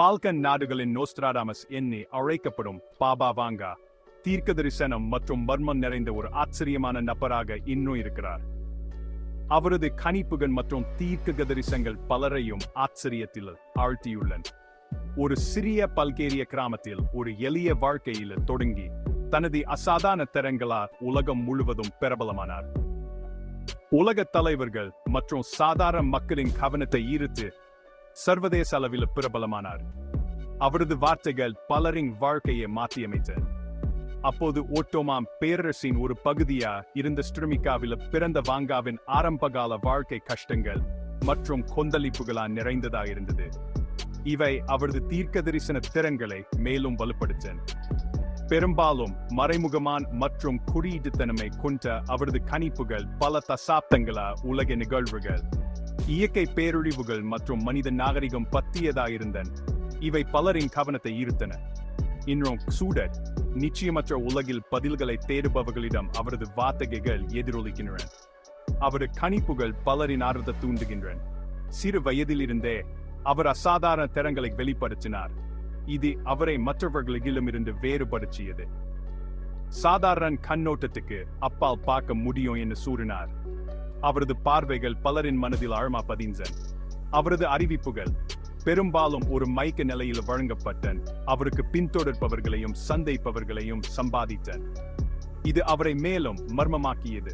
Balkan நாடுகளின் Nostradamus எண்ணி அழைக்கப்படும் பாபா வாங்கா. தீர்க்கதரிசனம் மற்றும் மர்மம் நிறைந்த ஒரு ஆச்சரியமான நபராக இன்னும் இருக்கிறார். அவரது கணிப்புகள் மற்றும் தீர்க்க தரிசனங்கள் பலரையும் ஆச்சரியத்தில் ஆழ்த்தியுள்ளன. ஒரு சிறிய பல்கேரிய கிராமத்தில் ஒரு எளிய வாழ்க்கையில் தொடங்கி தனது அசாதாரண திறங்களால் உலகம் முழுவதும் பிரபலமானார். உலக தலைவர்கள் மற்றும் சாதாரண மக்களின் கவனத்தை ஈர்த்து சர்வதேச அளவில் பிரபலமானார். அவரது வார்த்தைகள் பலரின் வாழ்க்கையை மாற்றியமைத்தன. அப்போது ஓட்டோமாம் பேரரசின் ஒரு பகுதியா இருந்த ஸ்ட்ரிமிகாவில் பிறந்த வாங்காவின் ஆரம்பகால வாழ்க்கை கஷ்டங்கள் மற்றும் கொந்தளிப்புகளால் நிறைந்ததா இருந்தது. இவை அவரது தீர்க்க தரிசன திறன்களை மேலும் வலுப்படுத்தன. பெரும்பாலும் மறைமுகமான் மற்றும் குறியீட்டுத்தனமை கொண்ட அவரது கணிப்புகள் பல தசாப்தங்களா உலக நிகழ்வுகள் இயற்கை பேரழிவுகள் மற்றும் மனித நாகரிகம் பத்தியதாயிருந்தன. இவை பலரின் கவனத்தை ஈர்த்தன. இன்றும் சூடர் நிச்சயமற்ற உலகில் பதில்களை தேடுபவர்களிடம் அவரது வார்த்தைகள் எதிரொலிக்கின்றன. அவரது கணிப்புகள் பலரின் ஆர்வத்தை தூண்டுகின்றன. சிறு வயதிலிருந்தே அவர் அசாதாரண திறங்களை வெளிப்படுத்தினார். இது அவரை மற்றவர்களிலும் இருந்து வேறுபடுத்தியது. சாதாரண கண்ணோட்டத்துக்கு அப்பால் பார்க்க முடியும் என்று சூறினார். அவரது பார்வைகள் பலரின் மனதில் ஆழமா பதிஞ்சன் அவரது அறிவிப்புகள் பெரும்பாலும் ஒரு மைக்க நிலையில் வழங்கப்பட்டன். அவருக்கு பின்தொடர்பவர்களையும் சந்தைப்பவர்களையும் சம்பாதித்தன். இது அவரை மேலும் மர்மமாக்கியது.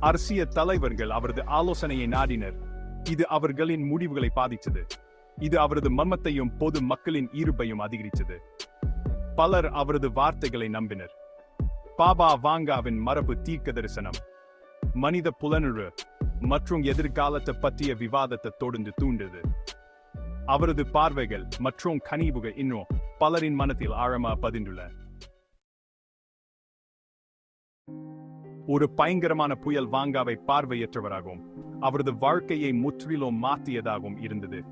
அரசியல் தலைவர்கள் அவரது ஆலோசனையை நாடினர். இது அவர்களின் முடிவுகளை பாதித்தது. இது அவரது மர்மத்தையும் பொது மக்களின் ஈர்ப்பையும் அதிகரித்தது. பலர் அவரது வார்த்தைகளை நம்பினர். பாபா வாங்காவின் மரபு தீர்க்க தரிசனம் மனித புலனுறு மற்றும் எதிர்காலத்தை பற்றிய விவாதத்தை தொடர்ந்து தூண்டுது. அவரது பார்வைகள் மற்றும் கனிவுகள் இன்னும் பலரின் மனத்தில் ஆழமா பதிந்துள்ளன ஒரு பயங்கரமான புயல் வாங்காவை பார்வையற்றவராகவும் அவரது வாழ்க்கையை முற்றிலும் மாற்றியதாகவும் இருந்தது.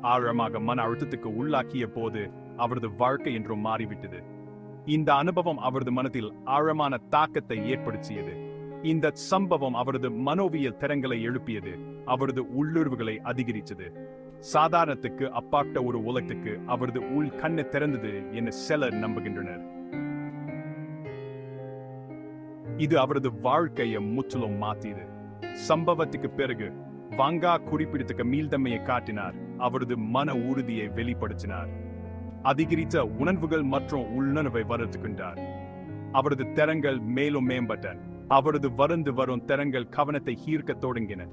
ஆழமாக மன அழுத்தத்துக்கு உள்ளாக்கிய போது அவரது வாழ்க்கை என்றும் மாறிவிட்டது. இந்த அனுபவம் அவரது மனதில் ஆழமான தாக்கத்தை ஏற்படுத்தியது. இந்த சம்பவம் அவரது மனோவியல் திறங்களை எழுப்பியது. அவரது உள்ளுறவுகளை அதிகரித்தது. சாதாரணத்துக்கு அப்பாட்ட ஒரு உலகத்துக்கு அவரது உள் கண்ணு திறந்தது என சிலர் நம்புகின்றனர். இது அவரது வாழ்க்கையை முற்றிலும் மாத்தியது சம்பவத்துக்கு பிறகு வாங்கா குறிப்பிடத்தக்க மீள்தன்மையை காட்டினார். அவரது மன உறுதியை வெளிப்படுத்தினார். அதிகரித்த உணர்வுகள் மற்றும் உள்ளுணர்வை வளர்த்துக்கொண்டார் அவரது திறங்கள் மேலும் மேம்பட்டன. அவரது வருந்து வரும் திறங்கள் கவனத்தை ஈர்க்க தொடங்கின.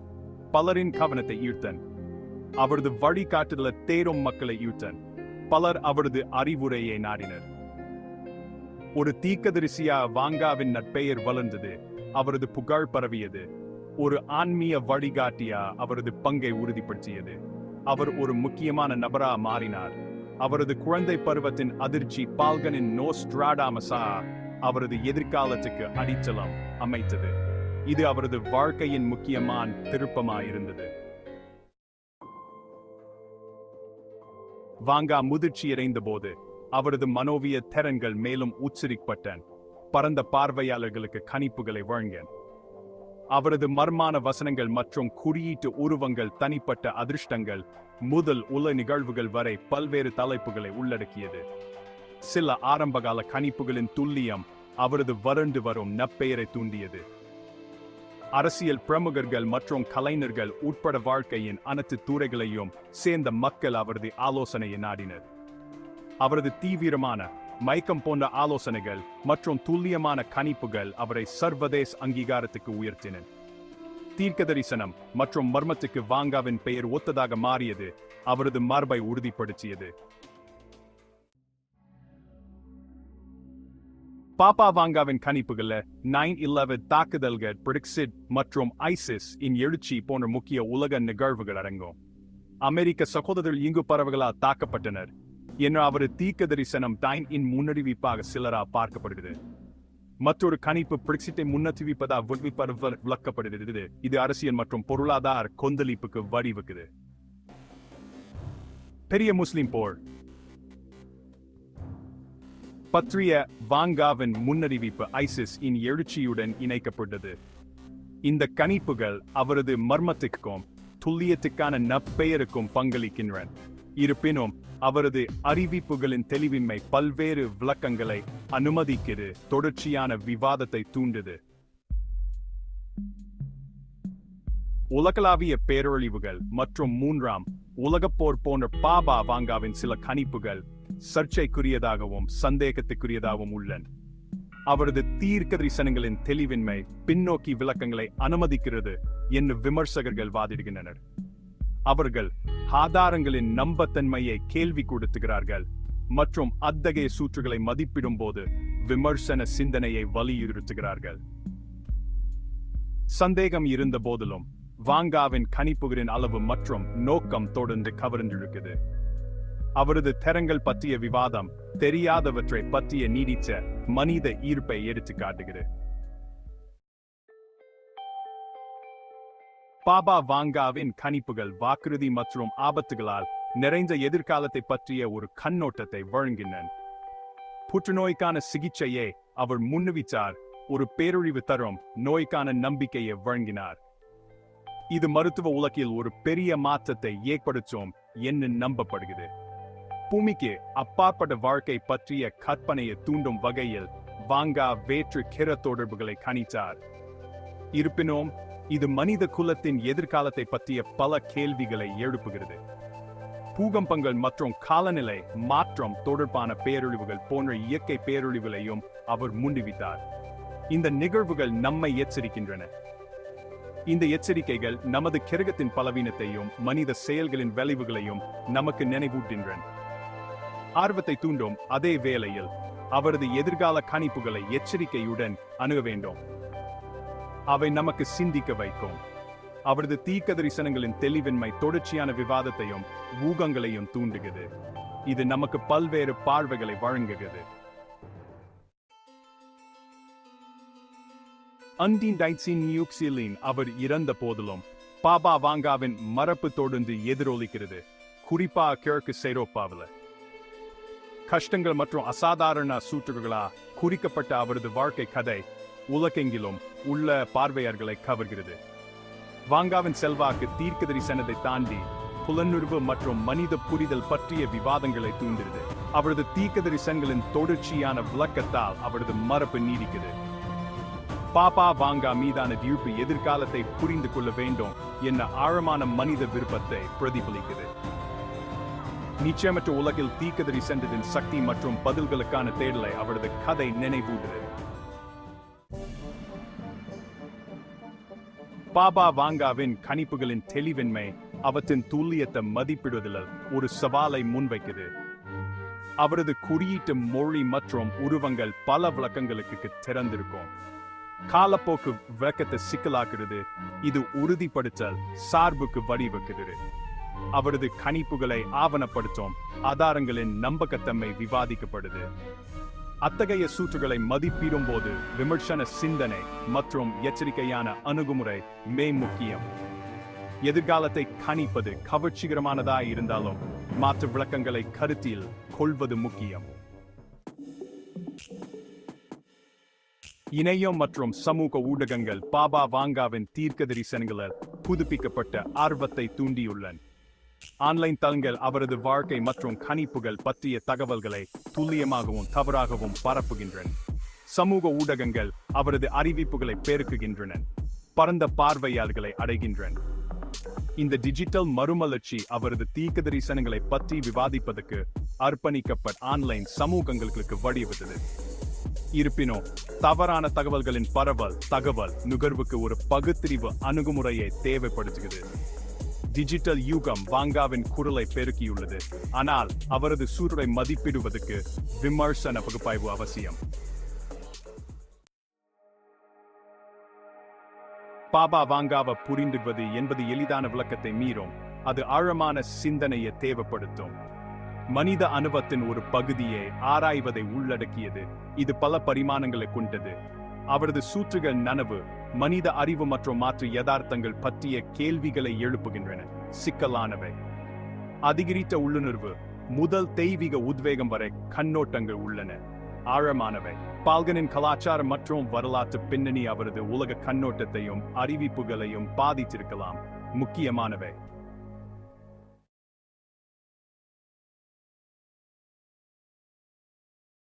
பலரின் கவனத்தை ஈர்த்தன். அவரது வழிகாட்டுதல தேரும் மக்களை ஈர்த்தன். பலர் அவரது அறிவுரையை நாடினர். ஒரு தீக்கதரிசியா வாங்காவின் நற்பெயர் வளர்ந்தது. அவரது புகழ் பரவியது. ஒரு ஆன்மீக வழிகாட்டியா அவரது பங்கை உறுதிப்படுத்தியது. அவர் ஒரு முக்கியமான நபரா மாறினார். அவரது குழந்தை பருவத்தின் அதிர்ச்சி பால்கனின் நோஸ்ட்ராடாமசா அவரது எதிர்காலத்துக்கு அடித்தளம் அமைத்தது. இது அவரது வாழ்க்கையின் முக்கியமான திருப்பமாயிருந்தது. வாங்கா முதிர்ச்சி முதிர்ச்சியடைந்த போது அவரது மனோவிய திறன்கள் மேலும் உச்சரிக்கப்பட்டன. பரந்த பார்வையாளர்களுக்கு கணிப்புகளை வழங்கின. அவரது மர்மான வசனங்கள் மற்றும் குறியீட்டு உருவங்கள் தனிப்பட்ட அதிர்ஷ்டங்கள் முதல் உல நிகழ்வுகள் வரை பல்வேறு தலைப்புகளை உள்ளடக்கியது. சில ஆரம்பகால கணிப்புகளின் துல்லியம் அவரது வறண்டு வரும் நப்பெயரை தூண்டியது. அரசியல் பிரமுகர்கள் மற்றும் கலைஞர்கள் உட்பட வாழ்க்கையின் அனைத்து துறைகளையும் சேர்ந்த மக்கள் அவரது ஆலோசனையை நாடினர். அவரது தீவிரமான மயக்கம் போன்ற ஆலோசனைகள் மற்றும் துல்லியமான கணிப்புகள் அவரை சர்வதேச அங்கீகாரத்துக்கு உயர்த்தின. தீர்க்க தரிசனம் மற்றும் மர்மத்துக்கு வாங்காவின் பெயர் ஒத்ததாக மாறியது அவரது மார்பை உறுதிப்படுத்தியது. பாப்பா வாங்காவின் கணிப்புகள்ல நைன் இலவன் தாக்குதல்கள் பிரிக்சிட் மற்றும் ஐசிஸ் இன் எழுச்சி போன்ற முக்கிய உலக நிகழ்வுகள் அடங்கும். அமெரிக்க சகோதரர்கள் இங்கு பறவைகளால் தாக்கப்பட்டனர். என்று அவரது தீக்க தரிசனம் டைன் இன் முன்னறிவிப்பாக சிலரா பார்க்கப்படுகிறது. மற்றொரு கணிப்பு பிரிக்சிட்டை முன்னறிவிப்பதா விளைவிப்பவர் விளக்கப்படுகிறது. இது அரசியல் மற்றும் பொருளாதார கொந்தளிப்புக்கு வழிவகுக்குது. பெரிய முஸ்லிம் போர். பற்றிய வாங்காவின் முன்னறிவிப்பு ஐசிஸ் இன் எழுச்சியுடன் இணைக்கப்பட்டது. இந்த கணிப்புகள் அவரது மர்மத்துக்கும் துல்லியத்துக்கான நற்பெயருக்கும் பங்களிக்கின்றன. இருப்பினும் அவரது அறிவிப்புகளின் தெளிவின்மை பல்வேறு விளக்கங்களை அனுமதிக்கிறது தொடர்ச்சியான விவாதத்தை தூண்டுது. உலகளாவிய பேரழிவுகள் மற்றும் மூன்றாம் உலகப் போர் போன்ற பாபா வாங்காவின் சில கணிப்புகள் சர்ச்சைக்குரியதாகவும் சந்தேகத்துக்குரியதாகவும் உள்ளன. அவரது தீர்க்க தரிசனங்களின் தெளிவின்மை பின்னோக்கி விளக்கங்களை அனுமதிக்கிறது என்று விமர்சகர்கள் வாதிடுகின்றனர். அவர்கள் ஆதாரங்களின் நம்பத்தன்மையை கேள்வி கொடுத்துகிறார்கள் மற்றும் அத்தகைய சூற்றுகளை மதிப்பிடும் போது விமர்சன சிந்தனையை வலியுறுத்துகிறார்கள். சந்தேகம் இருந்த போதிலும் வாங்காவின் கணிப்புகளின் அளவு மற்றும் நோக்கம் தொடர்ந்து கவர்ந்திருக்குது அவரது தரங்கள் பற்றிய விவாதம் தெரியாதவற்றை பற்றிய நீடித்த மனித ஈர்ப்பை எடுத்து காட்டுகிறது. பாபா வாங்காவின் கணிப்புகள் வாக்குறுதி மற்றும் ஆபத்துகளால் நிறைந்த எதிர்காலத்தை பற்றிய ஒரு கண்ணோட்டத்தை வழங்கின. புற்றுநோய்க்கான சிகிச்சையை அவர் முன்னுவித்தார். ஒரு பேரழிவு தரும் நோய்க்கான நம்பிக்கையை வழங்கினார். இது மருத்துவ உலகில் ஒரு பெரிய மாற்றத்தை ஏற்படுத்தும் என்று நம்பப்படுகிறது. பூமிக்கு அப்பாற்பட்ட வாழ்க்கை பற்றிய கற்பனையை தூண்டும் வகையில் வாங்கா வேற்று கிர தொடர்புகளை கணித்தார். இருப்பினும் இது மனித குலத்தின் எதிர்காலத்தை பற்றிய பல கேள்விகளை எழுப்புகிறது. பூகம்பங்கள் மற்றும் காலநிலை மாற்றம் தொடர்பான பேரழிவுகள் போன்ற இயற்கை பேரழிவுகளையும் அவர் முன்னிவித்தார். இந்த நிகழ்வுகள் நம்மை எச்சரிக்கின்றன. இந்த எச்சரிக்கைகள் நமது கிரகத்தின் பலவீனத்தையும் மனித செயல்களின் விளைவுகளையும் நமக்கு நினைவூட்டுகின்றன. ஆர்வத்தை தூண்டும் அதே வேளையில் அவரது எதிர்கால கணிப்புகளை எச்சரிக்கையுடன் அணுக வேண்டும். அவை நமக்கு சிந்திக்க வைக்கும். அவரது தீக்க தரிசனங்களின் தெளிவின்மை தொடர்ச்சியான விவாதத்தையும் ஊகங்களையும் தூண்டுகிறது. இது நமக்கு பல்வேறு பார்வைகளை வழங்குகிறது. அண்டின் நியூக்சிலின் அவர் இறந்த போதிலும் பாபா வாங்காவின் மரப்பு தொடர்ந்து எதிரொலிக்கிறது. குறிப்பா கிழக்கு சைரோப்பாவில். கஷ்டங்கள் மற்றும் அசாதாரண சூற்றுகளா குறிக்கப்பட்ட அவரது வாழ்க்கை கதை உலகெங்கிலும் உள்ள பார்வையாளர்களை கவர்கிறது. வாங்காவின் செல்வாக்கு தீர்க்க தரிசனத்தை தாண்டி புலனுணர்வு மற்றும் மனித புரிதல் பற்றிய விவாதங்களை தூண்டுகிறது. அவரது தீர்க்க தரிசனங்களின் தொடர்ச்சியான விளக்கத்தால் அவரது மரபு நீடிக்கிறது. பாப்பா வாங்கா மீதான தீர்ப்பு எதிர்காலத்தை புரிந்து கொள்ள வேண்டும் என்ற ஆழமான மனித விருப்பத்தை பிரதிபலிக்கிறது. நிச்சயமற்ற உலகில் தீக்கதறி சென்றதின் சக்தி மற்றும் பதில்களுக்கான தேடலை அவரது கதை நினைவூடுகிறது பாபா வாங்காவின் கணிப்புகளின் தெளிவின்மை அவற்றின் துல்லியத்தை மதிப்பிடுவதில் ஒரு சவாலை முன்வைக்குது. அவரது குறியீட்டு மொழி மற்றும் உருவங்கள் பல விளக்கங்களுக்கு திறந்திருக்கும். காலப்போக்கு விளக்கத்தை சிக்கலாக்குறது இது உறுதிப்படுத்தல் சார்புக்கு வழிவகுக்கிறது அவரது கணிப்புகளை ஆவணப்படுத்தும். ஆதாரங்களின் நம்பகத்தன்மை விவாதிக்கப்படுது. அத்தகைய சூற்றுகளை மதிப்பிடும் போது விமர்சன சிந்தனை மற்றும் எச்சரிக்கையான அணுகுமுறை மே முக்கியம். எதிர்காலத்தை கணிப்பது கவர்ச்சிகரமானதா இருந்தாலும் மாற்று விளக்கங்களை கருத்தில் கொள்வது முக்கியம். இணையம் மற்றும் சமூக ஊடகங்கள் பாபா வாங்காவின் தீர்க்க தரிசனங்களில் புதுப்பிக்கப்பட்ட ஆர்வத்தை தூண்டியுள்ளன. ஆன்லைன் தளங்கள் அவரது வாழ்க்கை மற்றும் கணிப்புகள் பற்றிய தகவல்களை துல்லியமாகவும் தவறாகவும் பரப்புகின்றன. சமூக ஊடகங்கள் அவரது அறிவிப்புகளை பெருக்குகின்றன பரந்த பார்வையாளர்களை அடைகின்றன. இந்த டிஜிட்டல் மறுமலர்ச்சி அவரது தீர்க்க தரிசனங்களை பற்றி விவாதிப்பதற்கு அர்ப்பணிக்கப்பட்ட ஆன்லைன் சமூகங்களுக்கு வழிவகுத்தது. இருப்பினும் தவறான தகவல்களின் பரவல் தகவல் நுகர்வுக்கு ஒரு பகுத்தறிவு அணுகுமுறையை தேவைப்படுத்துகிறது. டிஜிட்டல் யூகம் வாங்காவின் குரலை பெருக்கியுள்ளது. ஆனால் அவரது சூருடை மதிப்பிடுவதற்கு விமர்சன பகுப்பாய்வு அவசியம். பாபா வாங்காவை புரிந்துவது என்பது எளிதான விளக்கத்தை மீறும். அது ஆழமான சிந்தனையை தேவைப்படுத்தும். மனித அனுபவத்தின் ஒரு பகுதியை ஆராய்வதை உள்ளடக்கியது. இது பல பரிமாணங்களை கொண்டது. அவரது சூற்றுகள் நனவு மனித அறிவு மற்றும் மாற்று யதார்த்தங்கள் பற்றிய கேள்விகளை எழுப்புகின்றன. சிக்கலானவை. அதிகரித்த உள்ளுணர்வு முதல் தெய்வீக உத்வேகம் வரை கண்ணோட்டங்கள் உள்ளன. ஆழமானவை. பால்கனின் கலாச்சாரம் மற்றும் வரலாற்று பின்னணி அவரது உலக கண்ணோட்டத்தையும் அறிவிப்புகளையும் பாதித்திருக்கலாம். முக்கியமானவை.